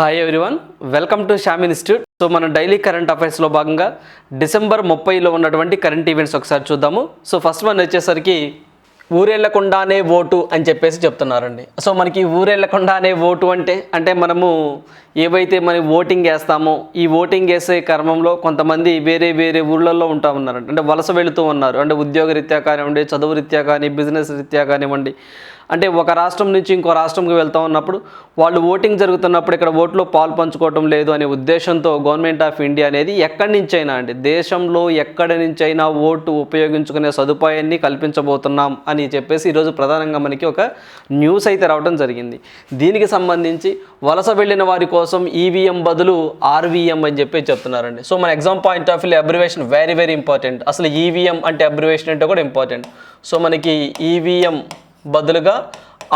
Hi everyone welcome to Shyam institute so మన daily current అఫైర్స్లో భాగంగా డిసెంబర్ ముప్పైలో ఉన్నటువంటి కరెంట్ ఈవెంట్స్ ఒకసారి చూద్దాము. సో ఫస్ట్ వన్ వచ్చేసరికి ఊరెళ్ళకుండానే ఓటు అని చెప్పేసి చెప్తున్నారండి. సో మనకి ఊరెళ్ళకుండానే ఓటు అంటే అంటే మనము ఏవైతే మనం ఓటింగ్ వేస్తామో ఈ ఓటింగ్ వేసే క్రమంలో కొంతమంది వేరే వేరే ఊళ్ళల్లో ఉంటా ఉన్నారంటే. అంటే వలస వెళుతూ ఉన్నారు. అంటే ఉద్యోగ రీత్యా కానివ్వండి చదువు రీత్యా కానీ బిజినెస్ రీత్యా కానివ్వండి. అంటే ఒక రాష్ట్రం నుంచి ఇంకో రాష్ట్రంకి వెళ్తూ ఉన్నప్పుడు వాళ్ళు ఓటింగ్ జరుగుతున్నప్పుడు ఇక్కడ ఓట్లో పాలు పంచుకోవటం లేదు అనే ఉద్దేశంతో గవర్నమెంట్ ఆఫ్ ఇండియా అనేది ఎక్కడి నుంచైనా అండి దేశంలో ఎక్కడి నుంచైనా ఓటు ఉపయోగించుకునే సదుపాయాన్ని కల్పించబోతున్నాం అని చెప్పేసి ఈరోజు ప్రధానంగా మనకి ఒక న్యూస్ అయితే రావడం జరిగింది. దీనికి సంబంధించి వలస వెళ్ళిన వారి కోసం కోసం ఈవీఎం బదులు ఆర్వీఎం అని చెప్పి చెప్తున్నారండి. సో మన exam point of view abbreviation very very important అసలు ఈవీఎం అంటే అబ్రివేషన్ అంటే కూడా ఇంపార్టెంట్ సో మనకి ఈవీఎం బదులుగా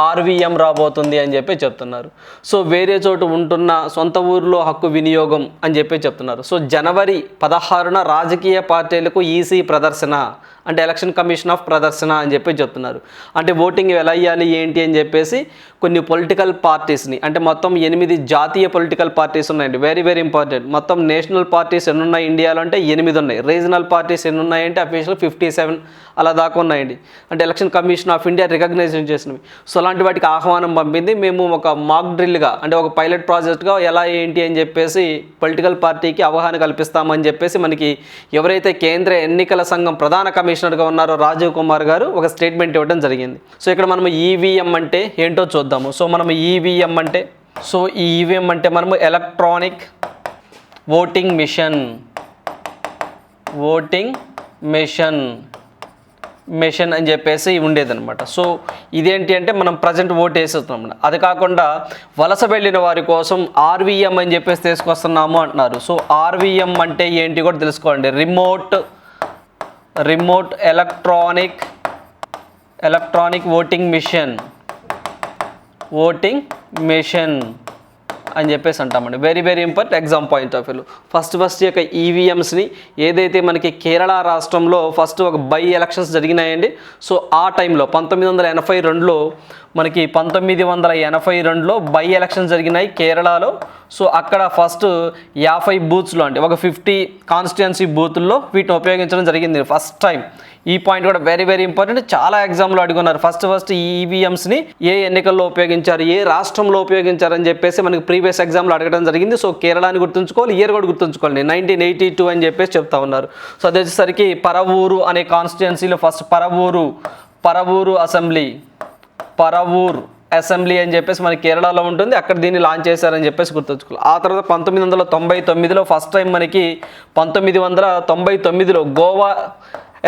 ఆర్వీఎం రాబోతుంది అని చెప్పి చెప్తున్నారు. సో వేరే చోటు ఉంటున్న సొంత ఊరిలో హక్కు వినియోగం అని చెప్పి చెప్తున్నారు. సో జనవరి పదహారున రాజకీయ పార్టీలకు ఈసీ ప్రదర్శన అంటే ఎలక్షన్ కమిషన్ ఆఫ్ ప్రదర్శన అని చెప్పి చెప్తున్నారు. అంటే ఓటింగ్ ఎలా అయ్యాలి ఏంటి అని చెప్పేసి కొన్ని పొలిటికల్ పార్టీస్ని అంటే మొత్తం ఎనిమిది జాతీయ పొలిటికల్ పార్టీస్ ఉన్నాయండి. వెరీ వెరీ ఇంపార్టెంట్ మొత్తం నేషనల్ పార్టీస్ ఎన్ని ఉన్నాయి ఇండియాలో అంటే ఎనిమిది ఉన్నాయి. రీజనల్ పార్టీస్ ఎన్ని ఉన్నాయంటే అఫీషియల్ ఫిఫ్టీ సెవెన్ అలా దాకా ఉన్నాయండి. అంటే election commission of India recognisation చేసినవి సో అలాంటి వాటికి ఆహ్వానం పంపింది. మేము ఒక మాక్ డ్రిల్గా అంటే ఒక పైలట్ ప్రాజెక్ట్గా ఎలా ఏంటి అని చెప్పేసి పొలిటికల్ పార్టీకి అవగాహన కల్పిస్తామని చెప్పేసి మనకి ఎవరైతే కేంద్ర ఎన్నికల సంఘం ప్రధాన కమిషన్ కమిషనర్గా ఉన్నారో రాజీవ్ కుమార్ గారు ఒక స్టేట్మెంట్ ఇవ్వడం జరిగింది. సో ఇక్కడ మనం ఈవీఎం అంటే ఏంటో చూద్దాము. సో మనం ఈవీఎం అంటే సో ఈ ఈవీఎం అంటే మనము electronic voting machine voting machine machine అని చెప్పేసి ఉండేదన్నమాట. సో ఇదేంటి అంటే మనం ప్రజెంట్ ఓట్ వేసేస్తున్నాం అది కాకుండా వలస వెళ్ళిన వారి కోసం ఆర్వీఎం అని చెప్పేసి తీసుకొస్తున్నాము అంటున్నారు. సో ఆర్వీఎం అంటే ఏంటి కూడా తెలుసుకోండి. Remote remote electronic electronic voting machine. Voting machine అని చెప్పేసి అంటామండి. Very very important exam point of view first first యొక్క ఈవీఎంస్ని ఏదైతే మనకి కేరళ రాష్ట్రంలో ఫస్ట్ ఒక బై ఎలక్షన్స్ జరిగినాయండి. సో ఆ టైంలో పంతొమ్మిది వందల ఎనభై రెండులో మనకి పంతొమ్మిది వందల ఎనభై రెండులో బై ఎలక్షన్ జరిగినాయి కేరళలో. సో అక్కడ ఫస్ట్ యాభై బూత్స్లో అంటే ఒక ఫిఫ్టీ కాన్స్టిట్యున్సీ బూత్ల్లో వీటిని ఉపయోగించడం జరిగింది ఫస్ట్ టైం. ఈ పాయింట్ కూడా వెరీ వెరీ ఇంపార్టెంట్. చాలా ఎగ్జామ్లో అడుగున్నారు. ఫస్ట్ ఫస్ట్ ఈ ఈవీఎంస్ని ఏ ఎన్నికల్లో ఉపయోగించారు ఏ రాష్ట్రంలో ఉపయోగించారని చెప్పేసి మనకి ప్రీవియస్ ఎగ్జామ్లో అడగడం జరిగింది. సో కేరళని గుర్తుంచుకోవాలి ఇయర్ కూడా గుర్తుంచుకోవాలి. నైన్టీన్ ఎయిటీ టూ అని చెప్పేసి చెప్తా ఉన్నారు. సో అది వచ్చేసరికి పరవూరు అనే కాన్స్టిట్యున్సీలో first Paravur Paravur assembly Paravur assembly అని చెప్పేసి మన కేరళలో ఉంటుంది. అక్కడ దీన్ని లాంచ్ చేశారని చెప్పేసి గుర్తుంచుకోవాలి ఆ తర్వాత పంతొమ్మిది వందల తొంభై తొమ్మిదిలో ఫస్ట్ టైం మనకి పంతొమ్మిది వందల తొంభై తొమ్మిదిలో గోవా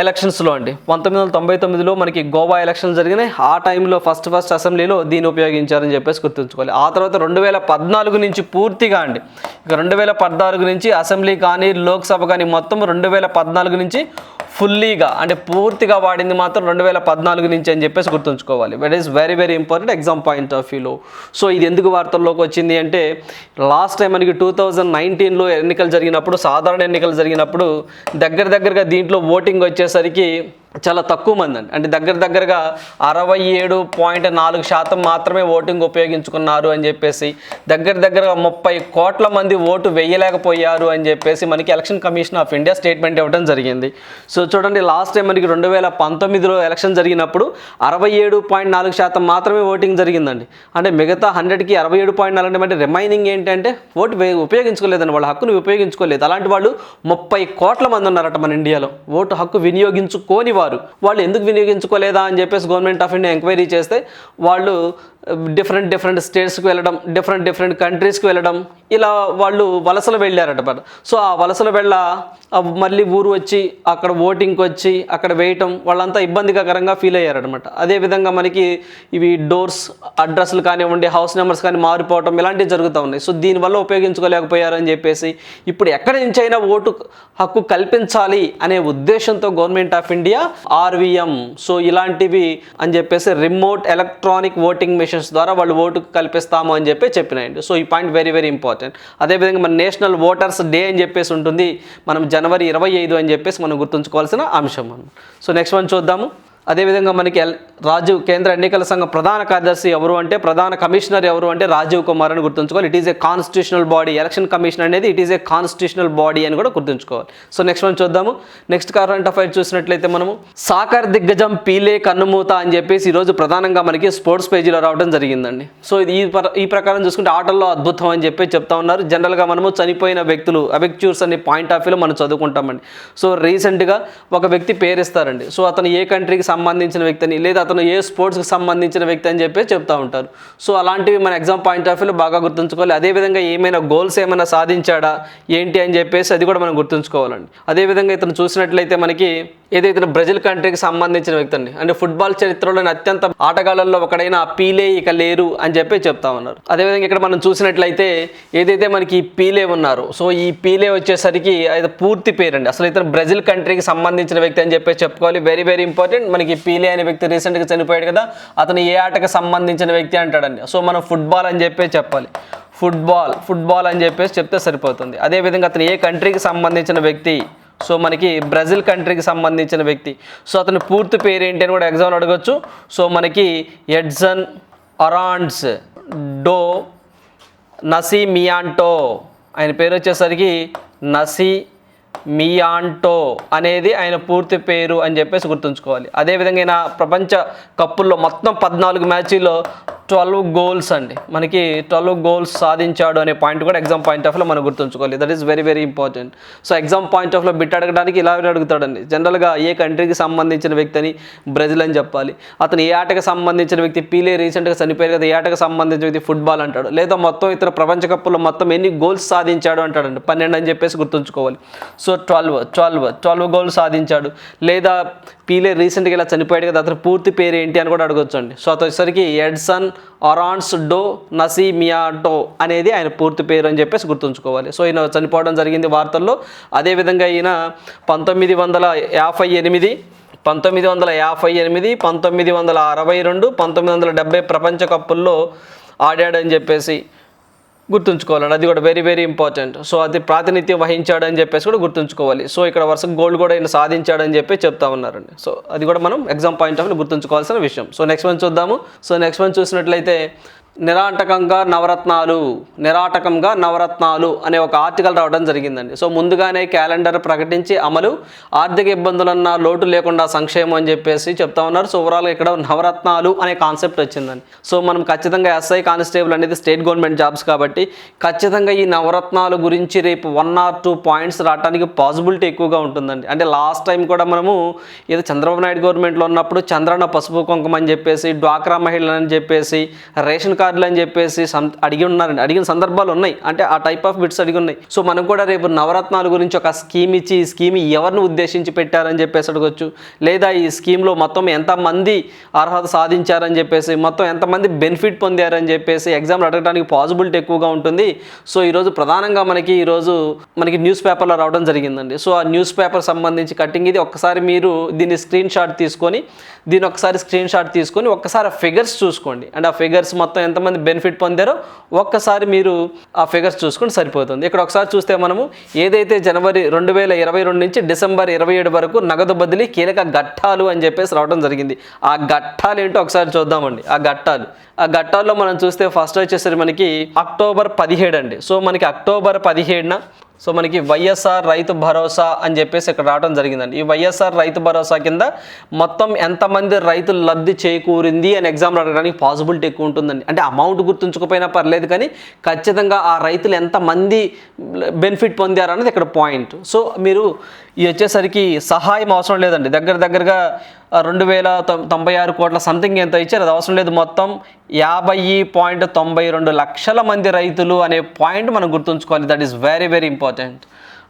ఎలక్షన్స్లో అండి. పంతొమ్మిది వందల తొంభై తొమ్మిదిలో మనకి గోవా ఎలక్షన్స్ జరిగినాయి. ఆ టైంలో ఫస్ట్ ఫస్ట్ అసెంబ్లీలో దీన్ని ఉపయోగించారని చెప్పేసి గుర్తుంచుకోవాలి. ఆ తర్వాత రెండు వేల పద్నాలుగు నుంచి పూర్తిగా అండి. ఇక రెండు వేల పద్నాలుగు నుంచి అసెంబ్లీ కానీ లోక్సభ కానీ మొత్తం రెండు వేల పద్నాలుగు నుంచి ఫుల్లీగా అంటే పూర్తిగా వాడింది మాత్రం రెండు వేల పద్నాలుగు నుంచి అని చెప్పేసి గుర్తుంచుకోవాలి. That is very very important exam point of వ్యూలో సో ఇది ఎందుకు వార్తల్లోకి వచ్చింది అంటే లాస్ట్ టైం మనకి టూ థౌజండ్ నైన్టీన్లో ఎన్నికలు జరిగినప్పుడు సాధారణ ఎన్నికలు జరిగినప్పుడు దగ్గర దగ్గరగా దీంట్లో ఓటింగ్ వచ్చేసరికి చాలా తక్కువ మంది అండి. అంటే దగ్గర దగ్గరగా అరవై ఏడు పాయింట్ నాలుగు శాతం మాత్రమే ఓటింగ్ ఉపయోగించుకున్నారు అని చెప్పేసి దగ్గర దగ్గరగా ముప్పై కోట్ల మంది ఓటు వేయలేకపోయారు అని చెప్పేసి మనకి Election Commission of India statement ఇవ్వడం జరిగింది. సో చూడండి లాస్ట్ టైం మనకి రెండు వేల పంతొమ్మిదిలో ఎలక్షన్ జరిగినప్పుడు అరవై ఏడు పాయింట్ నాలుగు శాతం మాత్రమే ఓటింగ్ జరిగిందండి. అంటే మిగతా హండ్రెడ్కి అరవై ఏడు పాయింట్ నాలుగు అంటే రిమైనింగ్ ఏంటంటే ఓటు ఉపయోగించుకోలేదండి వాళ్ళ హక్కును ఉపయోగించుకోలేదు. అలాంటి వాళ్ళు ముప్పై కోట్ల మంది ఉన్నారట మన ఇండియాలో. ఓటు హక్కు వినియోగించుకోని వారు వాళ్ళు ఎందుకు వినియోగించుకోలేదా అని చెప్పేసి గవర్నమెంట్ ఆఫ్ ఇండియా ఎంక్వైరీ చేస్తే వాళ్ళు డిఫరెంట్ డిఫరెంట్ స్టేట్స్కి వెళ్ళడం డిఫరెంట్ డిఫరెంట్ కంట్రీస్కి వెళ్ళడం ఇలా వాళ్ళు వలసలు వెళ్ళారట సో ఆ వలసలు వెళ్ళ మళ్ళీ ఊరు వచ్చి అక్కడ ఓటింగ్కి వచ్చి అక్కడ వేయటం వాళ్ళంతా ఇబ్బందికరంగా ఫీల్ అయ్యారనమాట అదేవిధంగా మనకి ఇవి డోర్స్ అడ్రస్లు కానివ్వండి హౌస్ నెంబర్స్ కానీ మారిపోవటం ఇలాంటివి జరుగుతూ ఉన్నాయి. సో దీనివల్ల ఉపయోగించుకోలేకపోయారని చెప్పేసి ఇప్పుడు ఎక్కడి నుంచి అయినా ఓటు హక్కు కల్పించాలి అనే ఉద్దేశంతో Government of India RVM. So ఇలాంటివి అని చెప్పేసి రిమోట్ ఎలక్ట్రానిక్ ఓటింగ్ మిషన్స్ ద్వారా వాళ్ళు ఓటు కల్పిస్తాము అని చెప్పి చెప్పినాయండి సో ఈ పాయింట్ వెరీ వెరీ ఇంపార్టెంట్ అదేవిధంగా మన నేషనల్ ఓటర్స్ డే అని చెప్పేసి ఉంటుంది. మనం జనవరి ఇరవై ఐదు అని చెప్పేసి మనం గుర్తుంచుకోవాల్సిన అంశం సో నెక్స్ట్ వన్ చూద్దాము. అదేవిధంగా మనకి ఎల్ రాజీవ్ కేంద్ర ఎన్నికల సంఘం ప్రధాన కార్యదర్శి ఎవరు అంటే ప్రధాన కమిషనర్ ఎవరు అంటే రాజీవ్ కుమార్ అని గుర్తుంచుకోవాలి. It is a constitutional body election commission అనేది it is a constitutional body అని కూడా గుర్తుంచుకోవాలి. సో నెక్స్ట్ మనం చూద్దాము. నెక్స్ట్ కరెంట్ అఫైర్ చూసినట్లయితే మనము సాకర్ దిగ్గజం పీలే కన్నుమూత అని చెప్పేసి ఈరోజు ప్రధానంగా మనకి స్పోర్ట్స్ పేజీలో రావడం జరిగిందండి. సో ఇది ఈ ప్ర- ఈ ప్రకారం చూసుకుంటే ఆటల్లో అద్భుతం అని చెప్పి చెప్తా ఉన్నారు. జనరల్గా మనము చనిపోయిన వ్యక్తులు అబెక్చూర్స్ అనే పాయింట్ ఆఫ్ వ్యూలో మనం చదువుకుంటామండి. సో రీసెంట్గా ఒక వ్యక్తి పేరిస్తారండి సో అతను ఏ కంట్రీకి సంబంధించిన వ్యక్తిని లేదా అతను ఏ స్పోర్ట్స్కి సంబంధించిన వ్యక్తి అని చెప్పి చెప్తా ఉంటారు. సో అలాంటివి మన ఎగ్జామ్ పాయింట్ ఆఫ్ వ్యూలో బాగా గుర్తుంచుకోవాలి. అదేవిధంగా ఏమైనా గోల్స్ ఏమైనా సాధించాడా ఏంటి అని చెప్పేసి అది కూడా మనం గుర్తుంచుకోవాలండి. అదేవిధంగా ఇతను చూసినట్లయితే మనకి ఏదైతే బ్రెజిల్ కంట్రీకి సంబంధించిన వ్యక్తి అండి. అంటే ఫుట్బాల్ చరిత్రలోని అత్యంత ఆటగాళ్ళల్లో ఒకడైన ఆ పీలే ఇక లేరు అని చెప్పి చెప్తా ఉన్నారు. అదేవిధంగా ఇక్కడ మనం చూసినట్లయితే ఏదైతే మనకి పీలే ఉన్నారు సో ఈ పీలే వచ్చేసరికి అది పూర్తి పేరండి. అసలు ఇతను బ్రెజిల్ కంట్రీకి సంబంధించిన వ్యక్తి అని చెప్పేసి చెప్పుకోవాలి. వెరీ వెరీ ఇంపార్టెంట్ మనకి పీలే అనే వ్యక్తి రీసెంట్గా చనిపోయాడు కదా అతను ఏ ఆటకు సంబంధించిన వ్యక్తి అంటాడండి. సో మనం ఫుట్బాల్ అని చెప్పి చెప్పాలి. ఫుట్బాల్ ఫుట్బాల్ అని చెప్పేసి చెప్తే సరిపోతుంది. అదేవిధంగా అతను ఏ కంట్రీకి సంబంధించిన వ్యక్తి సో మనకి బ్రెజిల్ కంట్రీకి సంబంధించిన వ్యక్తి. సో అతని పూర్తి పేరు ఏంటి అని కూడా ఎగ్జామ్లో అడగచ్చు. సో మనకి ఎడ్సన్ అరాండ్స్ డో నసీ మియాంటో ఆయన పేరు వచ్చేసరికి నసీ మియాంటో అనేది ఆయన పూర్తి పేరు అని చెప్పేసి గుర్తుంచుకోవాలి. అదేవిధంగా ఆయన ప్రపంచ కప్పుల్లో మొత్తం పద్నాలుగు మ్యాచ్ల్లో ట్వెల్వ్ గోల్స్ అండి. మనకి ట్వెల్వ్ గోల్స్ సాధించాడు అనే పాయింట్ కూడా ఎగ్జామ్ పాయింట్ ఆఫ్లో మనం గుర్తుంచుకోవాలి. That is very very important so exam point ఆఫ్లో బిట్ అడగడానికి ఇలా అడుగుతాడండి. జనరల్గా ఏ కంట్రీకి సంబంధించిన వ్యక్తి అని బ్రెజిల్ అని చెప్పాలి. అతను ఏ ఆటకు సంబంధించిన వ్యక్తి? పీలే రీసెంట్గా చనిపోయారు కదా ఏ ఆటకు సంబంధించిన వ్యక్తి? ఫుట్బాల్ అంటాడు. లేదా మొత్తం ఇతర ప్రపంచ కప్పుల్లో మొత్తం ఎన్ని గోల్స్ సాధించాడు అంటాడండి. పన్నెండు అని చెప్పేసి గుర్తుంచుకోవాలి. So twelve twelve twelve goals సాధించాడు. లేదా పీలే రీసెంట్గా ఇలా చనిపోయాడు కదా అతని పూర్తి పేరు ఏంటి అని కూడా అడగొచ్చు అండి సో అతను వచ్చేసరికి ఎడ్సన్ అరాన్స్ డో నసీమియాటో అనేది ఆయన పూర్తి పేరు అని చెప్పేసి గుర్తుంచుకోవాలి. సో ఈయన చనిపోవడం జరిగింది వార్తల్లో. అదేవిధంగా ఈయన పంతొమ్మిది వందల యాభై ఎనిమిది పంతొమ్మిది వందల యాభై ఎనిమిది పంతొమ్మిది వందల అరవై రెండు పంతొమ్మిది వందల డెబ్బై ప్రపంచ కప్పుల్లో ఆడాడని చెప్పేసి గుర్తుంచుకోవాలండి. అది కూడా వెరీ వెరీ ఇంపార్టెంట్ సో అది ప్రాతినిధ్యం వహించాడని చెప్పేసి కూడా గుర్తుంచుకోవాలి. సో ఇక్కడ వరుస గోల్డ్ కూడా ఆయన సాధించాడని చెప్పి చెప్తా ఉన్నారండి. సో అది కూడా మనం ఎగ్జామ్ పాయింట్ ఆఫ్ గుర్తుంచుకోవాల్సిన విషయం. సో నెక్స్ట్ వన్ చూద్దాము. సో నెక్స్ట్ వన్ చూసినట్లయితే నిరాటకంగా నవరత్నాలు నిరాటకంగా నవరత్నాలు అనే ఒక ఆర్టికల్ రావడం జరిగిందండి. సో ముందుగానే క్యాలెండర్ ప్రకటించి అమలు ఆర్థిక ఇబ్బందులన్న లోటు లేకుండా సంక్షేమం అని చెప్పేసి చెప్తా ఉన్నారు. సో ఓవరాల్గా ఇక్కడ నవరత్నాలు అనే కాన్సెప్ట్ వచ్చిందండి. సో మనం ఖచ్చితంగా ఎస్ఐ కానిస్టేబుల్ అనేది స్టేట్ గవర్నమెంట్ జాబ్స్ కాబట్టి ఖచ్చితంగా ఈ నవరత్నాలు గురించి రేపు వన్ ఆర్ టూ పాయింట్స్ రావడానికి పాసిబిలిటీ ఎక్కువగా ఉంటుందండి. అంటే లాస్ట్ టైం కూడా మనము ఏదో చంద్రబాబు నాయుడు గవర్నమెంట్లో ఉన్నప్పుడు చంద్రన్న పసుపు కుంకుమ అని చెప్పేసి డ్వాక్రా మహిళలు అని చెప్పేసి రేషన్ కార్డు కార్డులు అని చెప్పేసి అడిగి ఉన్నారండి అడిగిన సందర్భాలు ఉన్నాయి. అంటే ఆ టైప్ ఆఫ్ బిట్స్ అడిగి ఉన్నాయి. సో మనం కూడా రేపు నవరత్నాల గురించి ఒక స్కీమ్ ఇచ్చి ఈ స్కీమ్ ఎవరిని ఉద్దేశించి పెట్టారని చెప్పేసి అడగొచ్చు. లేదా ఈ స్కీమ్లో మొత్తం ఎంతమంది అర్హత సాధించారని చెప్పేసి మొత్తం ఎంతమంది బెనిఫిట్ పొందారని చెప్పేసి ఎగ్జామ్లు అడగడానికి పాసిబిలిటీ ఎక్కువగా ఉంటుంది. సో ఈరోజు ప్రధానంగా మనకి ఈరోజు మనకి న్యూస్ పేపర్లో రావడం జరిగిందండి. సో ఆ న్యూస్ పేపర్ సంబంధించి కటింగ్ ఇది ఒక్కసారి మీరు దీన్ని స్క్రీన్ షాట్ తీసుకొని దీని ఒకసారి స్క్రీన్ షాట్ తీసుకొని ఒక్కసారి ఆ ఫిగర్స్ చూసుకోండి. అండ్ ఆ ఫిగర్స్ మొత్తం ఎంత ఎంతమంది బెనిఫిట్ పొందారో ఒక్కసారి మీరు ఆ ఫిగర్స్ చూసుకొని సరిపోతుంది. ఇక్కడ ఒకసారి చూస్తే మనము ఏదైతే జనవరి రెండు వేల ఇరవై రెండు నుంచి డిసెంబర్ ఇరవై ఏడు వరకు నగదు బదిలీ కీలక ఘట్టాలు అని చెప్పేసి రావడం జరిగింది. ఆ ఘట్టాలు ఏంటో ఒకసారి చూద్దామండి. ఆ ఘట్టాలు. ఆ ఘట్టాల్లో మనం చూస్తే ఫస్ట్ వచ్చేసరికి మనకి అక్టోబర్ పదిహేడు అండి. సో మనకి అక్టోబర్ పదిహేడున సో మనకి వైఎస్ఆర్ రైతు భరోసా అని చెప్పేసి ఇక్కడ రావడం జరిగిందండి. ఈ వైఎస్ఆర్ రైతు భరోసా కింద మొత్తం ఎంతమంది రైతులు లబ్ధి చేకూరింది అని ఎగ్జామ్లు అడగడానికి పాసిబిలిటీ ఎక్కువ ఉంటుందండి. అంటే అమౌంట్ గుర్తుంచుకోపోయినా పర్లేదు కానీ ఖచ్చితంగా ఆ రైతులు ఎంతమంది బెనిఫిట్ పొందారు అన్నది ఇక్కడ పాయింట్ సో మీరు ఇది వచ్చేసరికి సహాయం అవసరం లేదండి. దగ్గర దగ్గరగా రెండు వేల తొం- తొంభై ఆరు కోట్ల సంథింగ్ ఎంత ఇచ్చారు? అది అవసరం లేదు మొత్తం యాభై పాయింట్ తొంభై రెండు లక్షల మంది రైతులు అనే పాయింట్ మనం గుర్తుంచుకోవాలి. That is very very important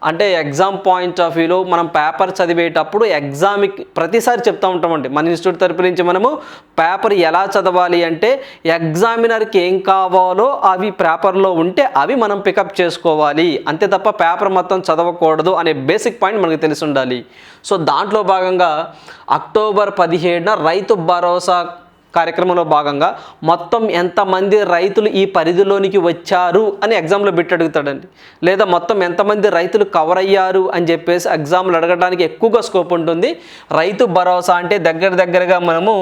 అంటే ఎగ్జామ్ పాయింట్ ఆఫ్ వ్యూలో మనం పేపర్ చదివేటప్పుడు ఎగ్జామ్కి ప్రతిసారి చెప్తా ఉంటామండి మన ఇన్స్టిట్యూట్ తరపు నుంచి మనము పేపర్ ఎలా చదవాలి అంటే ఎగ్జామినర్కి ఏం కావాలో అవి పేపర్లో ఉంటే అవి మనం పికప్ చేసుకోవాలి. అంతే తప్ప పేపర్ మొత్తం చదవకూడదు అనే బేసిక్ పాయింట్ మనకు తెలిసి ఉండాలి. సో దాంట్లో భాగంగా అక్టోబర్ పదిహేడున రైతు భరోసా కార్యక్రమంలో భాగంగా మొత్తం ఎంతమంది రైతులు ఈ పరిధిలోనికి వచ్చారు అని ఎగ్జామ్లో బిట్ అడుగుతాడండి. లేదా మొత్తం ఎంతమంది రైతులు కవర్ అయ్యారు అని చెప్పేసి ఎగ్జామ్లు అడగడానికి ఎక్కువగా స్కోప్ ఉంటుంది. రైతు భరోసా అంటే దగ్గర దగ్గరగా మనము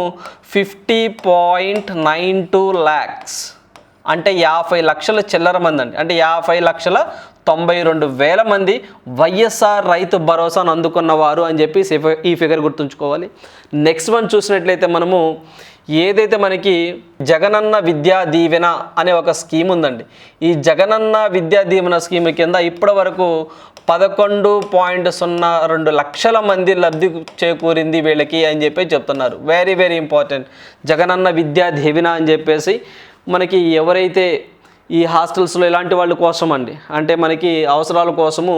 fifty point nine two lakhs అంటే యాభై లక్షల చిల్లర మంది అండి. అంటే యాభై లక్షల తొంభై రెండు వేల మంది వైఎస్ఆర్ రైతు భరోసాను అందుకున్నవారు అని చెప్పి ఈ ఈ ఫిగర్ గుర్తుంచుకోవాలి. నెక్స్ట్ వన్ చూసినట్లయితే మనము ఏదైతే మనకి జగనన్న విద్యా దీవెన అనే ఒక స్కీమ్ ఉందండి. ఈ జగనన్న విద్యా దీవెన స్కీమ్ కింద ఇప్పటి వరకు పదకొండు పాయింట్ సున్నా రెండు లక్షల మంది లబ్ధి చేకూరింది వీళ్ళకి అని చెప్పి చెప్తున్నారు. Very very important Jagananna Vidya Deevena అని చెప్పేసి మనకి ఎవరైతే ఈ హాస్టల్స్లో ఇలాంటి వాళ్ళ కోసం అండి అంటే మనకి అవసరాల కోసము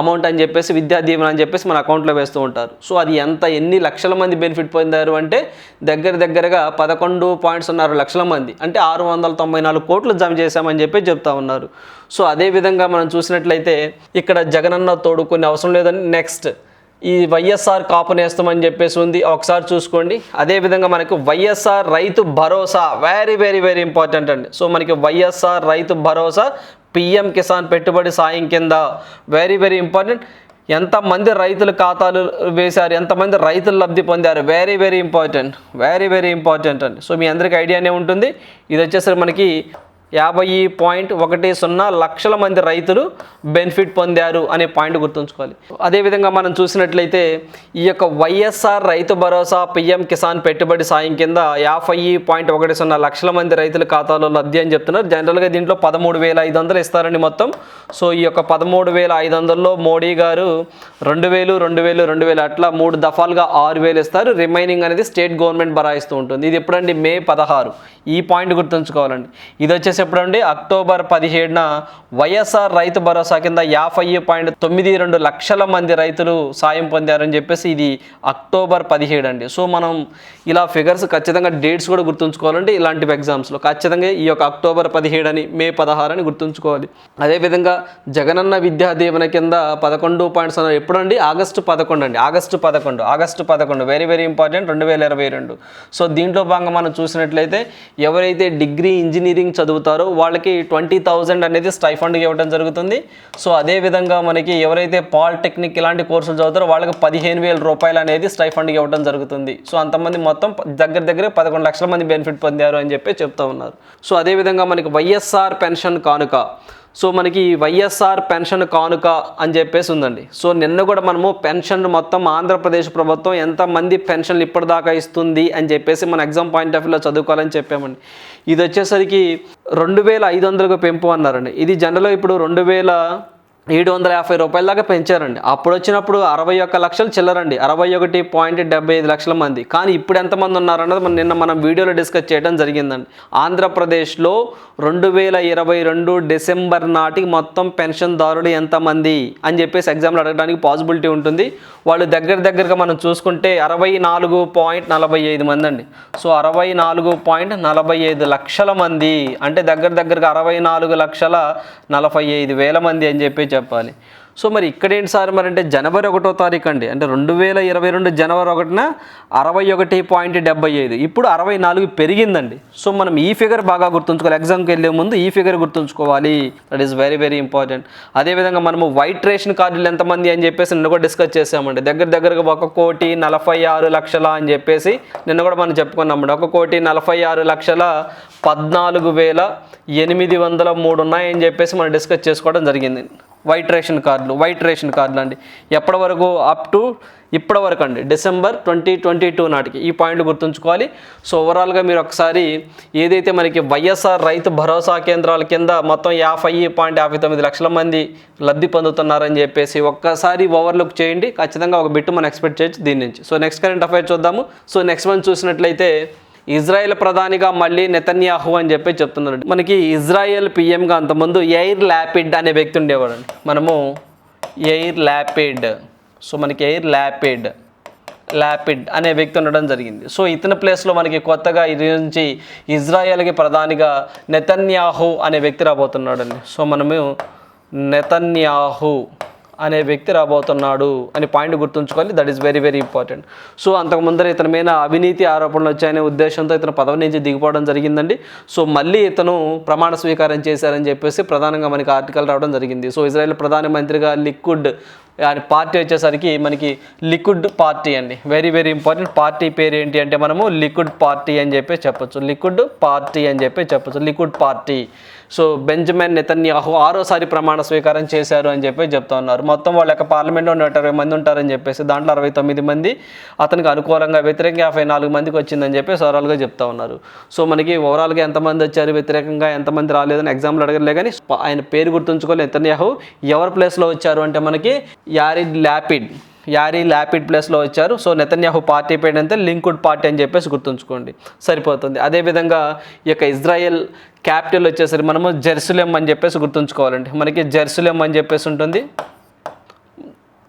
అమౌంట్ అని చెప్పేసి విద్యా దీవెన అని చెప్పేసి మన అకౌంట్లో వేస్తూ ఉంటారు. సో అది ఎంత ఎన్ని లక్షల మంది బెనిఫిట్ పొందారు అంటే దగ్గర దగ్గరగా పదకొండు పాయింట్స్ ఉన్నారు లక్షల మంది. అంటే ఆరు వందల తొంభై నాలుగు కోట్లు జమ చేశామని చెప్పి చెప్తా ఉన్నారు. సో అదే విధంగా మనం చూసినట్లయితే ఇక్కడ జగనన్న తోడుకునే అవసరం లేదని నెక్స్ట్ ఈ వైఎస్ఆర్ కాపు నేస్తామని చెప్పేసి ఉంది. ఒకసారి చూసుకోండి. అదేవిధంగా మనకు YSR Rythu Bharosa very very very important అండి. సో మనకి వైఎస్ఆర్ రైతు భరోసా పిఎం కిసాన్ పెట్టుబడి సాయం కింద వెరీ వెరీ ఇంపార్టెంట్ ఎంతమంది రైతుల ఖాతాలు వేశారు ఎంతమంది రైతులు లబ్ధి పొందారు very very important very very important అండి. సో మీ అందరికీ ఐడియానే ఉంటుంది. ఇది వచ్చేసరికి మనకి యాభై పాయింట్ ఒకటి సున్నా లక్షల మంది రైతులు బెనిఫిట్ పొందారు అనే పాయింట్ గుర్తుంచుకోవాలి. అదేవిధంగా మనం చూసినట్లయితే ఈ యొక్క వైఎస్ఆర్ రైతు భరోసా పిఎం కిసాన్ పెట్టుబడి సాయం కింద యాభై పాయింట్ ఒకటి సున్నా లక్షల మంది రైతుల ఖాతాలో లబ్ధి అని చెప్తున్నారు. జనరల్గా దీంట్లో పదమూడు వేల ఐదు వందలు ఇస్తారండి మొత్తం. సో ఈ యొక్క పదమూడు వేల ఐదు వందల్లో మోడీ గారు రెండు వేలు రెండు వేలు రెండు వేలు అట్లా మూడు దఫాలుగా ఆరు వేలు ఇస్తారు. రిమైనింగ్ అనేది స్టేట్ గవర్నమెంట్ బరాయిస్తూ ఉంటుంది. ఇది ఎప్పుడండి? మే పదహారు. ఈ పాయింట్ గుర్తుంచుకోవాలండి. ఇది వచ్చేసి ఎప్పుడండి అక్టోబర్ పదిహేడున వైఎస్ఆర్ రైతు భరోసా కింద యాభై పాయింట్ తొమ్మిది రెండు లక్షల మంది రైతులు సాయం పొందారని చెప్పేసి ఇది అక్టోబర్ పదిహేడు అండి. సో మనం ఇలా ఫిగర్స్ ఖచ్చితంగా డేట్స్ కూడా గుర్తుంచుకోవాలండి. ఇలాంటివి ఎగ్జామ్స్లో ఖచ్చితంగా ఈ యొక్క అక్టోబర్ పదిహేడు అని మే పదహారు అని గుర్తుంచుకోవాలి. అదేవిధంగా జగనన్న విద్యా దీవెన కింద పదకొండు పాయింట్స్ ఎప్పుడండి? ఆగస్టు పదకొండు అండి. ఆగస్టు పదకొండు ఆగస్టు పదకొండు. Very very important. రెండు వేల ఇరవై రెండు. సో దీంట్లో భాగంగా మనం చూసినట్లయితే ఎవరైతే డిగ్రీ ఇంజనీరింగ్ చదువుతారో వాళ్ళకి ట్వంటీ థౌజండ్ అనేది స్టైఫండ్ ఇవ్వడం జరుగుతుంది. సో అదే విధంగా మనకి ఎవరైతే పాలిటెక్నిక్ ఇలాంటి కోర్సులు చదువుతారో వాళ్ళకి పదిహేను వేల రూపాయలు అనేది స్టైఫండ్ ఇవ్వడం జరుగుతుంది. సో అంతమంది మొత్తం దగ్గర దగ్గర పదకొండు లక్షల మంది బెనిఫిట్ పొందారు అని చెప్పి చెప్తా ఉన్నారు. సో అదేవిధంగా మనకి వైఎస్ఆర్ పెన్షన్ కానుక. సో మనకి వైఎస్ఆర్ పెన్షన్ కానుక అని చెప్పేసి ఉందండి. సో నిన్న కూడా మనము పెన్షన్ మొత్తం ఆంధ్రప్రదేశ్ ప్రభుత్వం ఎంతమంది పెన్షన్లు ఇప్పటిదాకా ఇస్తుంది అని చెప్పేసి మన ఎగ్జామ్ పాయింట్ ఆఫ్ వ్యూలో చదువుకోవాలని చెప్పామండి. ఇది వచ్చేసరికి రెండు వేల ఐదు వందలకు పెంపు అన్నారండి. ఇది జనరల్గా ఇప్పుడు రెండు వేల ఏడు వందల యాభై రూపాయల దాకా పెంచారండి. అప్పుడు వచ్చినప్పుడు అరవై ఒక్క లక్షలు చిల్లరండి. అరవై ఒకటి పాయింట్ డెబ్బై ఐదు లక్షల మంది. కానీ ఇప్పుడు ఎంతమంది ఉన్నారన్నది మనం నిన్న మనం వీడియోలో డిస్కస్ చేయడం జరిగిందండి. ఆంధ్రప్రదేశ్లో రెండు వేల ఇరవై రెండు డిసెంబర్ నాటికి మొత్తం పెన్షన్దారులు ఎంతమంది అని చెప్పేసి ఎగ్జామ్లు అడగడానికి పాసిబిలిటీ ఉంటుంది. వాళ్ళు దగ్గర దగ్గరగా మనం చూసుకుంటే అరవై నాలుగు పాయింట్ నలభై ఐదు మంది అండి. సో అరవై నాలుగు పాయింట్ నలభై ఐదు లక్షల మంది అంటే దగ్గర దగ్గరగా అరవై నాలుగు లక్షల నలభై ఐదు వేల మంది అని చెప్పేసి చెప్పాలి. సో మరి ఇక్కడ ఏంటి సార్ మరి అంటే జనవరి ఒకటో తారీఖు అండి. అంటే రెండు వేల ఇరవై రెండు జనవరి ఒకటిన అరవై ఒకటి పాయింట్ డెబ్బై ఐదు. ఇప్పుడు అరవై నాలుగు పెరిగిందండి. సో మనం ఈ ఫిగర్ బాగా గుర్తుంచుకోవాలి. ఎగ్జామ్కి వెళ్ళే ముందు ఈ ఫిగర్ గుర్తుంచుకోవాలి. That is very very important అదేవిధంగా మనము వైట్ రేషన్ కార్డులు ఎంతమంది అని చెప్పేసి నిన్న కూడా డిస్కస్ చేసామండి దగ్గర దగ్గరగా ఒక కోటి నలభై ఆరు లక్షల అని చెప్పేసి నిన్న కూడా మనం చెప్పుకున్నామండి. ఒక కోటి నలభై ఆరు లక్షల పద్నాలుగు వేల ఎనిమిది వందల మూడు ఉన్నాయని చెప్పేసి మనం డిస్కస్ చేసుకోవడం జరిగింది. వైట్ రేషన్ కార్డులు వైట్ రేషన్ కార్డులు అండి. ఎప్పటి వరకు? అప్ టు ఇప్పటి వరకు అండి. డిసెంబర్ ట్వంటీ ట్వంటీ టూ నాటికి ఈ పాయింట్ గుర్తుంచుకోవాలి. సో ఓవరాల్గా మీరు ఒకసారి ఏదైతే మనకి వైఎస్ఆర్ రైతు భరోసా కేంద్రాల కింద మొత్తం యాభై పాయింట్ యాభై తొమ్మిది లక్షల మంది లబ్ధి పొందుతున్నారని చెప్పేసి ఒక్కసారి ఓవర్లుక్ చేయండి. ఖచ్చితంగా ఒక బిట్టు మనం ఎక్స్పెక్ట్ చేయొచ్చు దీని నుంచి. సో నెక్స్ట్ కరెంట్ అఫైర్ చూద్దాము. సో నెక్స్ట్ మంత్ చూసినట్లయితే ఇజ్రాయెల్ ప్రధానిగా మళ్ళీ నెతన్యాహు అని చెప్పి చెప్తున్నారు. మనకి ఇజ్రాయెల్ పిఎంగా అంతకుముందు ఎయిర్ ల్యాపిడ్ అనే వ్యక్తి ఉండేవాడండి. మనము ఎయిర్ ల్యాపిడ్. సో మనకి ఎయిర్ ల్యాపిడ్ ల్యాపిడ్ అనే వ్యక్తి ఉండడం జరిగింది. సో ఇతని ప్లేస్లో మనకి కొత్తగా ఇది నుంచి ఇజ్రాయెల్కి ప్రధానిగా నెతన్యాహు అనే వ్యక్తి రాబోతున్నాడండి. సో మనము నెతన్యాహు అనే వ్యక్తి రాబోతున్నాడు అని పాయింట్ గుర్తుంచుకోవాలి that is very very important so అంతకు ముందర ఇతని మీద అవినీతి ఆరోపణలు వచ్చాయనే ఉద్దేశంతో ఇతను పదవి నుంచి దిగిపోవడం జరిగిందండి. సో మళ్ళీ ఇతను ప్రమాణ స్వీకారం చేశారని చెప్పేసి ప్రధానంగా మనకి ఆర్టికల్ రావడం జరిగింది. సో ఇజ్రాయెల్ ప్రధానమంత్రిగా లిక్విడ్ పార్టీ వచ్చేసరికి మనకి లిక్విడ్ పార్టీ అండి. వెరీ వెరీ ఇంపార్టెంట్ పార్టీ పేరు ఏంటి అంటే మనము లిక్విడ్ పార్టీ అని చెప్పి చెప్పొచ్చు. లిక్విడ్ పార్టీ అని చెప్పి చెప్పొచ్చు. Liquid party. So Benjamin Netanyahu ఆరోసారి ప్రమాణ స్వీకారం చేశారు అని చెప్పి చెప్తా ఉన్నారు. మొత్తం వాళ్ళ యొక్క పార్లమెంట్లో నూట ఇరవై మంది ఉంటారని చెప్పేసి దాంట్లో అరవై తొమ్మిది మంది అతనికి అనుకూలంగా వ్యతిరేకంగా యాభై నాలుగు మందికి వచ్చిందని చెప్పి ఓవరాల్గా చెప్తా ఉన్నారు. సో మనకి ఓవరాల్గా ఎంతమంది వచ్చారు? వ్యతిరేకంగా ఎంతమంది రాలేదని ఎగ్జామ్లు అడగలే కానీ ఆయన పేరు గుర్తుంచుకోవాలి. నెతన్యాహు ఎవరి ప్లేస్లో వచ్చారు అంటే మనకి యారిడ్ ల్యాపిడ్ యారీ ల్యాపిడ్ ప్లేస్లో వచ్చారు సో నెతన్యాహు పార్టీ పేరు అంతే లింకుడ్ పార్టీ అని చెప్పేసి గుర్తుంచుకోండి. సరిపోతుంది. అదేవిధంగా ఈ యొక్క ఇజ్రాయెల్ క్యాపిటల్ వచ్చేసరికి మనము జెర్సులేం అని చెప్పేసి గుర్తుంచుకోవాలండి. మనకి జెర్సులేం అని చెప్పేసి ఉంటుంది.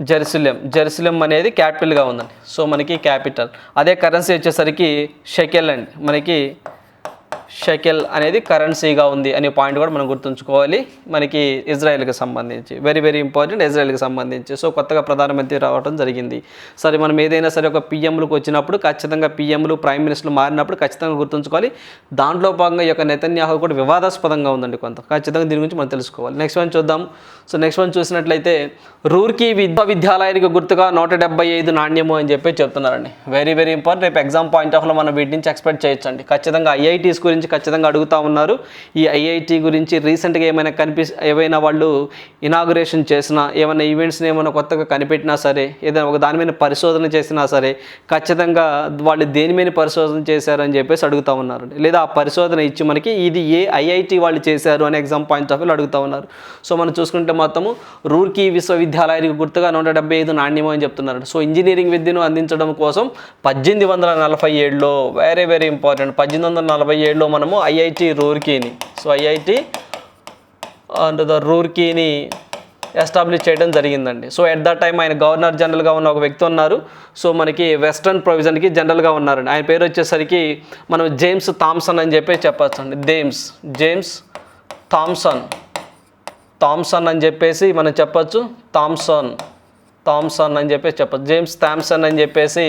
జెర్సులేం జెర్సులేం అనేది క్యాపిటల్గా ఉందండి. సో మనకి క్యాపిటల్. అదే కరెన్సీ వచ్చేసరికి షెకెల్ అండి. మనకి షెకెల్ అనేది కరెన్సీగా ఉంది అనే పాయింట్ కూడా మనం గుర్తుంచుకోవాలి. మనకి ఇజ్రాయెల్కి సంబంధించి వెరీ వెరీ ఇంపార్టెంట్ ఇజ్రాయెల్కి సంబంధించి. సో కొత్తగా ప్రధానమంత్రి రావడం జరిగింది. సరే మనం ఏదైనా సరే ఒక పిఎంలకు వచ్చినప్పుడు ఖచ్చితంగా పిఎంలు ప్రైమ్ మినిస్టర్లు మారినప్పుడు ఖచ్చితంగా గుర్తుంచుకోవాలి. దాంట్లో భాగంగా ఈ యొక్క నెతన్యాహు కూడా వివాదాస్పదంగా ఉందండి కొంత. ఖచ్చితంగా దీని గురించి మనం తెలుసుకోవాలి. నెక్స్ట్ వన్ చూద్దాం. సో నెక్స్ట్ వన్ చూసినట్లయితే రూర్కీ విద్యా విద్యాలయానికి గుర్తుగా నూట డెబ్బై ఐదు నాణ్యము అని చెప్పి చెప్తున్నారండి. వెరీ వెరీ ఇంపార్టెంట్ రేపు ఎగ్జామ్ పాయింట్ ఆఫ్లో మనం వీటి నుంచి ఎక్స్పెక్ట్ చేయొచ్చండి. ఖచ్చితంగా ఐఐటీస్ గురించి ఖచ్చితంగా అడుగుతా ఉన్నారు. ఈ ఐఐటి గురించి రీసెంట్గా ఏమైనా కనిపి ఏవైనా వాళ్ళు ఇనాగురేషన్ చేసినా ఏమైనా ఈవెంట్స్ని ఏమైనా కొత్తగా కనిపెట్టినా సరే ఏదైనా ఒక దాని మీద పరిశోధన చేసినా సరే ఖచ్చితంగా వాళ్ళు దేని మీద పరిశోధన చేశారని చెప్పేసి అడుగుతూ ఉన్నారు లేదా ఆ పరిశోధన ఇచ్చి మనకి ఇది ఏ ఐఐటి వాళ్ళు చేశారు అనే ఎగ్జామ్ పాయింట్ ఆఫ్ వ్యూలో అడుగుతా ఉన్నారు. సో మనం చూసుకుంటే మొత్తము రూర్కీ విశ్వవిద్యాలయానికి గుర్తుగా నూట డెబ్బై ఐదు నాణ్యమో అని చెప్తున్నారు సో ఇంజనీరింగ్ విద్యను అందించడం కోసం పద్దెనిమిది వందల నలభై ఏడులో వెరీ వెరీ ఇంపార్టెంట్ పద్దెనిమిది వందల నలభై ఏడులో మనము ఐఐటి రూర్కీని సో ఐఐటి అండ్ ద రూర్కీని ఎస్టాబ్లిష్ చేయడం జరిగిందండి. సో ఎట్ ద టైం ఆయన గవర్నర్ జనరల్గా ఉన్న ఒక వ్యక్తి ఉన్నారు. సో మనకి వెస్ట్రన్ ప్రొవిజన్కి జనరల్గా ఉన్నారండి. ఆయన పేరు వచ్చేసరికి మనం జేమ్స్ థామ్సన్ అని చెప్పి చెప్పచ్చు అండి జేమ్స్ జేమ్స్ థామ్సన్ థామ్సన్ అని చెప్పేసి మనం చెప్పచ్చు. థామ్సన్ థామ్సన్ అని చెప్పేసి చెప్పచ్చు జేమ్స్ థామ్సన్ అని చెప్పేసి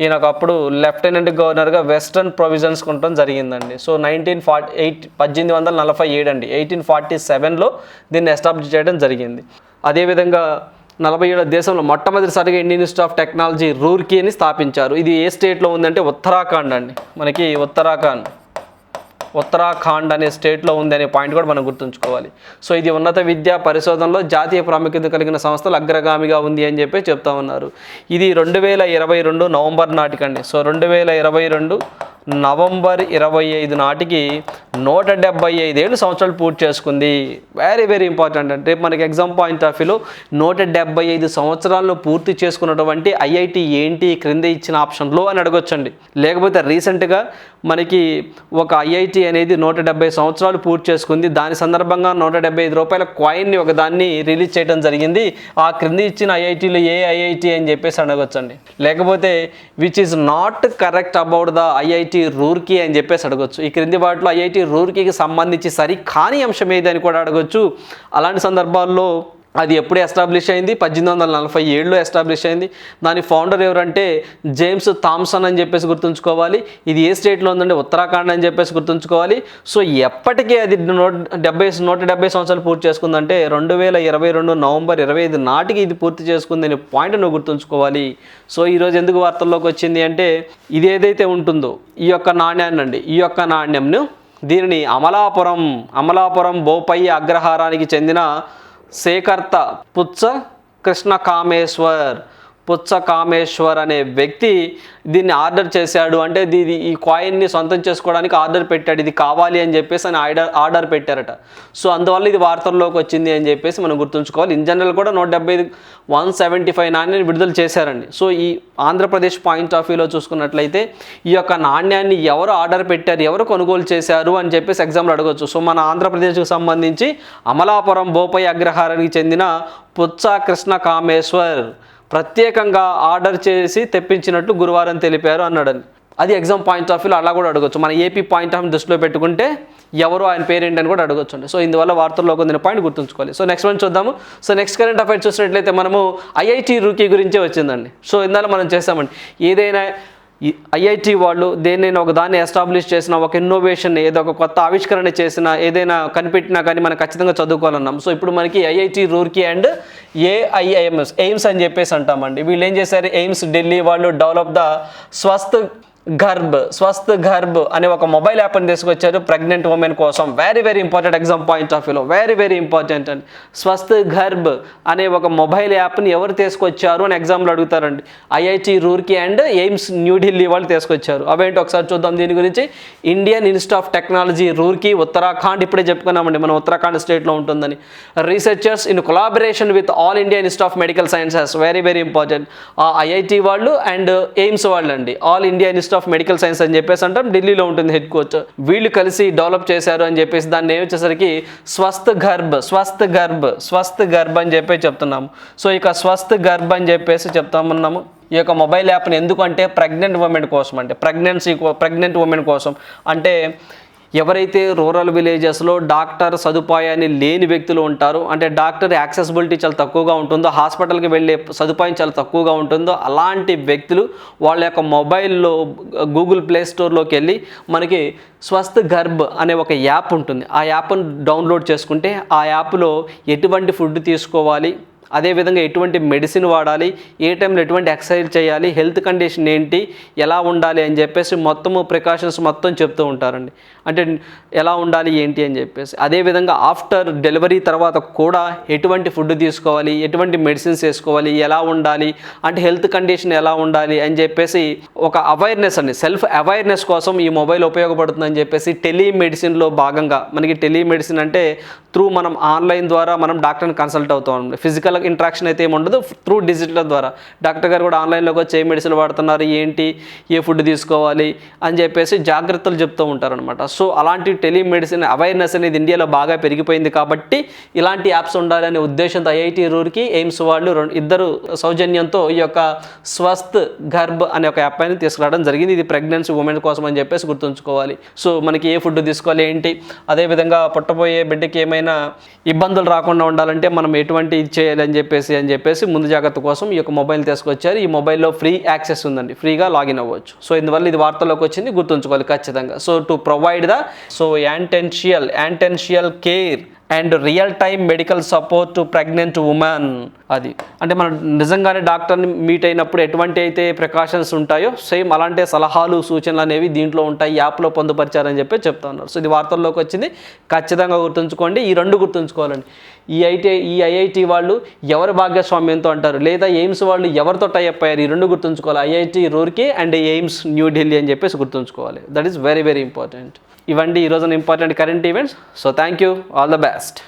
ఈయన ఒకప్పుడు లెఫ్టినెంట్ గవర్నర్గా వెస్ట్రన్ ప్రొవిజన్స్ ఉండటం జరిగిందండి. సో నైన్టీన్ ఫార్టీ ఎయిట్ పద్దెనిమిది వందల నలభై ఏడు అండి. ఎయిటీన్ ఫార్టీ సెవెన్లో దీన్ని ఎస్టాబ్లిష్ చేయడం జరిగింది. అదేవిధంగా నలభై ఏడో దేశంలో మొట్టమొదటిసారిగా ఇండియన్ ఇన్స్టిట్యూట్ ఆఫ్ టెక్నాలజీ రూర్కీని స్థాపించారు. ఇది ఏ స్టేట్లో ఉందంటే ఉత్తరాఖండ్ అండి. మనకి ఉత్తరాఖండ్. ఉత్తరాఖండ్ అనే స్టేట్లో ఉంది అనే పాయింట్ కూడా మనం గుర్తుంచుకోవాలి. సో ఇది ఉన్నత విద్యా పరిశోధనలో జాతీయ ప్రాముఖ్యత కలిగిన సంస్థలు అగ్రగామిగా ఉంది అని చెప్పి చెప్తా ఉన్నారు. ఇది రెండు వేల ఇరవై రెండు నవంబర్ నాటికండి. సో రెండు వేల ఇరవై రెండు నవంబర్ ఇరవై ఐదు నాటికి నూట డెబ్బై ఐదేళ్ళు సంవత్సరాలు పూర్తి చేసుకుంది. వెరీ వెరీ ఇంపార్టెంట్ అంటే మనకి ఎగ్జామ్ పాయింట్ ఆఫ్ వ్యూలో నూట డెబ్బై ఐదు సంవత్సరాల్లో పూర్తి చేసుకున్నటువంటి ఐఐటి ఏంటి క్రింద ఇచ్చిన ఆప్షన్లో అని అడగొచ్చండి. లేకపోతే రీసెంట్గా మనకి ఒక ఐఐటి అనేది నూట డెబ్బై సంవత్సరాలు పూర్తి చేసుకుంది. దాని సందర్భంగా నూట డెబ్బై ఐదు రూపాయల కాయిన్ని ఒక దాన్ని రిలీజ్ చేయడం జరిగింది. ఆ క్రింద ఇచ్చిన ఐఐటీలో ఏ ఐఐటి అని చెప్పేసి అడగొచ్చండి. లేకపోతే which is not correct about the IIT Roorkee అని చెప్పేసి అడగొచ్చు. ఈ క్రింది వాటిలో ఐఐటి రూర్కీకి సంబంధించి సరి కాని అంశం ఏది అని కూడా అడగొచ్చు. అలాంటి సందర్భాల్లో అది ఎప్పుడు ఎస్టాబ్లిష్ అయింది? పద్దెనిమిది వందల నలభై ఏడులో ఎస్టాబ్లిష్ అయింది. దాని ఫౌండర్ ఎవరంటే జేమ్స్ థామ్సన్ అని చెప్పేసి గుర్తుంచుకోవాలి. ఇది ఏ స్టేట్లో ఉందంటే ఉత్తరాఖండ్ అని చెప్పేసి గుర్తుంచుకోవాలి. సో ఎప్పటికీ అది నూట డెబ్బై నూట డెబ్బై సంవత్సరాలు పూర్తి చేసుకుందంటే రెండు వేల ఇరవై రెండు నవంబర్ ఇరవై ఐదు నాటికి ఇది పూర్తి చేసుకుంది అనే పాయింట్ నువ్వు గుర్తుంచుకోవాలి. సో ఈరోజు ఎందుకు వార్తల్లోకి వచ్చింది అంటే ఇది ఏదైతే ఉంటుందో ఈ యొక్క నాణ్యాన్ని అండి ఈ యొక్క నాణ్యంను దీనిని అమలాపురం అమలాపురం బోపై అగ్రహారానికి చెందిన సేకర్త పుచ్చ కృష్ణ కామేశ్వర్ పుచ్చ కామేశ్వర్ అనే వ్యక్తి దీన్ని ఆర్డర్ చేశాడు. అంటే ఇది ఈ కాయిన్ని సొంతం చేసుకోవడానికి ఆర్డర్ పెట్టాడు. ఇది కావాలి అని చెప్పేసి అని ఆర్డర్ ఆర్డర్ పెట్టారట. సో అందువల్ల ఇది వార్తల్లోకి వచ్చింది అని చెప్పేసి మనం గుర్తుంచుకోవాలి. ఇన్ జనరల్ కూడా నూట డెబ్బై ఐదు వన్ సెవెంటీ ఫైవ్ నాణ్యాన్ని విడుదల చేశారండి. సో ఈ ఆంధ్రప్రదేశ్ పాయింట్ ఆఫ్ వ్యూలో చూసుకున్నట్లయితే ఈ యొక్క నాణ్యాన్ని ఎవరు ఆర్డర్ పెట్టారు ఎవరు కొనుగోలు చేశారు అని చెప్పేసి ఎగ్జామ్లో అడగవచ్చు సో మన ఆంధ్రప్రదేశ్కి సంబంధించి అమలాపురం బోపై అగ్రహారానికి చెందిన పుచ్చ కృష్ణ కామేశ్వర్ ప్రత్యేకంగా ఆర్డర్ చేసి తెప్పించినట్లు గురువారం తెలిపారు అన్నాడని. అది ఎగ్జామ్ పాయింట్ ఆఫ్ వ్యూలో అలా కూడా అడగచ్చు. మన ఏపీ పాయింట్ ఆఫ్ దృష్టిలో పెట్టుకుంటే ఎవరు ఆయన పేరేంటి అని కూడా అడగొచ్చండి. సో ఇందువల్ల వార్తల్లో కొంత పాయింట్ గుర్తుంచుకోవాలి. సో నెక్స్ట్ వన్ చూద్దాము. సో నెక్స్ట్ కరెంట్ అఫైర్స్ చూసినట్లయితే మనము ఐఐటి రూకీ గురించే వచ్చిందండి. సో ఇందాక మనం చేస్తామండి ఏదైనా ఐఐటి వాళ్ళు దేన్నైనా ఒక దాన్ని ఎస్టాబ్లిష్ చేసిన ఒక ఇన్నోవేషన్ ఏదో ఒక కొత్త ఆవిష్కరణ చేసిన ఏదైనా కనిపెట్టినా కానీ మనం ఖచ్చితంగా చదువుకోవాలన్నాం సో ఇప్పుడు మనకి IIT Roorkee and AIIMS AIIMS అని చెప్పేసి అంటామండి. వీళ్ళు ఏం చేశారు? ఎయిమ్స్ ఢిల్లీ వాళ్ళు డెవలప్ ద స్వస్థ గర్భ్ స్వస్థ్ గర్భ్ అనే ఒక మొబైల్ యాప్ని తీసుకొచ్చారు ప్రెగ్నెంట్ ఉమెన్ కోసం. Very very important exam point of వ్యూలో వెరీ వెరీ ఇంపార్టెంట్ అండి. స్వస్థ్ గర్భ్ అనే ఒక మొబైల్ యాప్ని ఎవరు తీసుకొచ్చారు అని ఎగ్జామ్లో అడుగుతారండి. IIT Roorkee and AIIMS New Delhi వాళ్ళు తీసుకొచ్చారు. అవేంటి ఒకసారి చూద్దాం దీని గురించి. Indian Institute of Technology Roorkee Uttarakhand ఇప్పుడే చెప్పుకున్నామండి. మనం ఉత్తరాఖండ్ స్టేట్లో ఉంటుందని. Researchers in collaboration with All India Institute of Medical Sciences very very important ఆ ఐఐటి వాళ్ళు అండ్ ఎయిమ్స్ వాళ్ళు అండి All India Institute of Medical Science అని చెప్పేసి అంటాం. ఢిల్లీలో ఉంటుంది హెడ్ కోచ్. వీళ్ళు కలిసి డెవలప్ చేశారు అని చెప్పేసి దాన్ని వచ్చేసరికి స్వస్థ గర్భ్ స్వస్థ గర్భ్ స్వస్థ గర్భ్ అని చెప్పి చెప్తున్నాము సో ఇక స్వస్థ గర్భ్ అని చెప్పేసి చెప్తామన్నాము. ఈ యొక్క మొబైల్ యాప్ని ఎందుకంటే ప్రెగ్నెంట్ ఉమెన్ కోసం అంటే ప్రెగ్నెన్సీ ప్రెగ్నెంట్ ఉమెన్ కోసం. అంటే ఎవరైతే రూరల్ విలేజెస్లో డాక్టర్ సదుపాయాన్ని లేని వ్యక్తులు ఉంటారో అంటే డాక్టర్ యాక్సెసిబిలిటీ చాలా తక్కువగా ఉంటుందో హాస్పిటల్కి వెళ్ళే సదుపాయం చాలా తక్కువగా ఉంటుందో అలాంటి వ్యక్తులు వాళ్ళ యొక్క మొబైల్లో గూగుల్ ప్లే స్టోర్లోకి వెళ్ళి మనకి స్వస్థ గర్భ్ అనే ఒక యాప్ ఉంటుంది. ఆ యాప్ను డౌన్లోడ్ చేసుకుంటే ఆ యాప్లో ఎటువంటి ఫుడ్ తీసుకోవాలి అదేవిధంగా ఎటువంటి మెడిసిన్ వాడాలి ఏ టైంలో ఎటువంటి ఎక్సర్సైజ్ చేయాలి హెల్త్ కండిషన్ ఏంటి ఎలా ఉండాలి అని చెప్పేసి మొత్తము ప్రికాషన్స్ మొత్తం చెప్తూ ఉంటారండి. అంటే ఎలా ఉండాలి ఏంటి అని చెప్పేసి. అదేవిధంగా ఆఫ్టర్ డెలివరీ తర్వాత కూడా ఎటువంటి ఫుడ్ తీసుకోవాలి ఎటువంటి మెడిసిన్స్ వేసుకోవాలి ఎలా ఉండాలి అంటే హెల్త్ కండిషన్ ఎలా ఉండాలి అని చెప్పేసి ఒక అవేర్నెస్ అండి. సెల్ఫ్ అవేర్నెస్ కోసం ఈ మొబైల్ ఉపయోగపడుతుందని చెప్పేసి టెలిమెడిసిన్లో భాగంగా మనకి టెలిమెడిసిన్ అంటే త్రూ మనం ఆన్లైన్ ద్వారా మనం డాక్టర్ని కన్సల్ట్ అవుతాం ఫిజికల్ ఇంట్రాక్షన్ అయితే ఏమి ఉండదు. త్రూ డిజిటల్ ద్వారా. డాక్టర్ గారు కూడా ఆన్లైన్లోకి వచ్చి ఏ మెడిసిన్ వాడుతున్నారు ఏంటి ఏ ఫుడ్ తీసుకోవాలి అని చెప్పేసి జాగ్రత్తలు చెప్తూ ఉంటారనమాట సో అలాంటి టెలిమెడిసిన్ అవేర్నెస్ అనేది ఇండియాలో బాగా పెరిగిపోయింది కాబట్టి ఇలాంటి యాప్స్ ఉండాలనే ఉద్దేశంతో ఐఐటి రూర్కి ఎయిమ్స్ వాళ్ళు రెండు ఇద్దరు సౌజన్యంతో ఈ యొక్క స్వస్థ్ గర్భ్ అనే ఒక యాప్ అని తీసుకురావడం జరిగింది. ఇది ప్రెగ్నెన్సీ ఉమెన్ కోసం అని చెప్పేసి గుర్తుంచుకోవాలి. సో మనకి ఏ ఫుడ్ తీసుకోవాలి ఏంటి అదేవిధంగా పుట్టబోయే బిడ్డకి ఏమైనా ఇబ్బందులు రాకుండా ఉండాలంటే మనం ఎటువంటి చేయాలి అని చెప్పేసి అని చెప్పేసి ముందు జాగ్రత్త కోసం ఈ యొక్క మొబైల్ తీసుకొచ్చారు. ఈ మొబైల్లో ఫ్రీ యాక్సెస్ ఉందండి. ఫ్రీగా లాగిన్ అవ్వచ్చు. సో ఇందువల్ల ఇది వార్తల్లోకి వచ్చింది. గుర్తుంచుకోవాలి ఖచ్చితంగా. So to provide the so antenatal antenatal care and real time medical support to pregnant women అది. అంటే మనం నిజంగానే డాక్టర్ని మీట్ అయినప్పుడు ఎటువంటి అయితే ప్రికాషన్స్ ఉంటాయో సేమ్ అలాంటి సలహాలు సూచనలు అనేవి దీంట్లో ఉంటాయి యాప్లో పొందుపరిచారని చెప్పి చెప్తా ఉన్నారు. సో ఇది వార్తల్లోకి వచ్చింది. ఖచ్చితంగా గుర్తుంచుకోండి. ఈ రెండు గుర్తుంచుకోవాలండి. ఈ ఐటీ ఈ ఐఐటి వాళ్ళు ఎవరు భాగస్వామ్యంతో అంటారు? లేదా ఎయిమ్స్ వాళ్ళు ఎవరితో టైప్ అయ్యారు? ఈ రెండు గుర్తుంచుకోవాలి. IIT Roorkee and AIIMS New Delhi అని చెప్పేసి గుర్తుంచుకోవాలి. That is very very important ఇవండి ఈరోజున important current events so thank you all the best